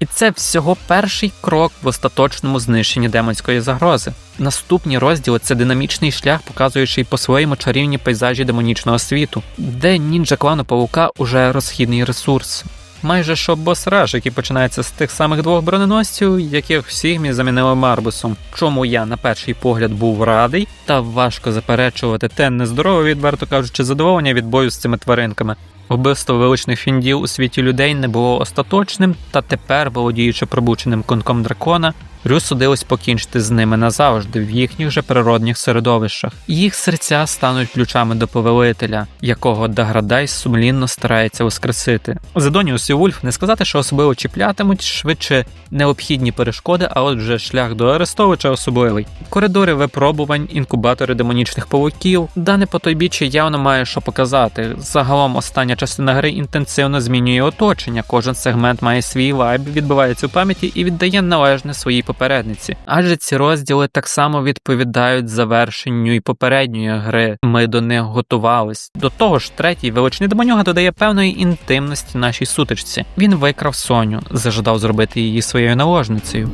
І це всього перший крок в остаточному знищенні демонської загрози. Наступні розділи це динамічний шлях, показуючий по-своєму чарівні пейзажі демонічного світу, де нінджа клану павука уже розхідний ресурс. Майже що бос-раж, який починається з тих самих двох броненосців, яких всіх ми замінили Марбусом. Чому я на перший погляд був радий, та важко заперечувати те нездорове, відверто кажучи, задоволення від бою з цими тваринками. Вбивство величних фіндів у світі людей не було остаточним, та тепер, володіючи пробученим конком дракона, Рю судилось покінчити з ними назавжди в їхніх же природних середовищах. Їх серця стануть ключами до повелителя, якого Даградайс сумлінно старається воскресити. Зедоніус і Вульф не сказати, що особливо чіплятимуть швидше необхідні перешкоди, а от вже шлях до Арестовича особливий. Коридори випробувань, інкубатори демонічних павуків, дане потойбіччя явно має що показати. Загалом остання частина гри інтенсивно змінює оточення. Кожен сегмент має свій вайб, відбивається у пам'яті і віддає належне своїй попередниці. Адже ці розділи так само відповідають завершенню і попередньої гри. Ми до них готувались. До того ж, третій величний демонюга додає певної інтимності нашій сутичці. Він викрав Соню, зажадав зробити її своєю наложницею.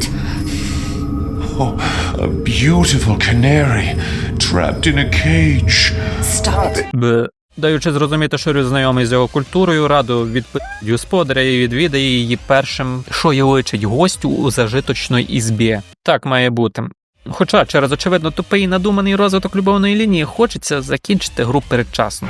Oh, a beautiful canary trapped in a cage. Stop. Б. Даючи зрозуміти, що Рю знайомий з його культурою, раду відповідь господаря і відвідає її першим, що й личить гостю у зажиточної ізбі. Так має бути. Хоча через очевидно тупий надуманий розвиток любовної лінії хочеться закінчити гру передчасно.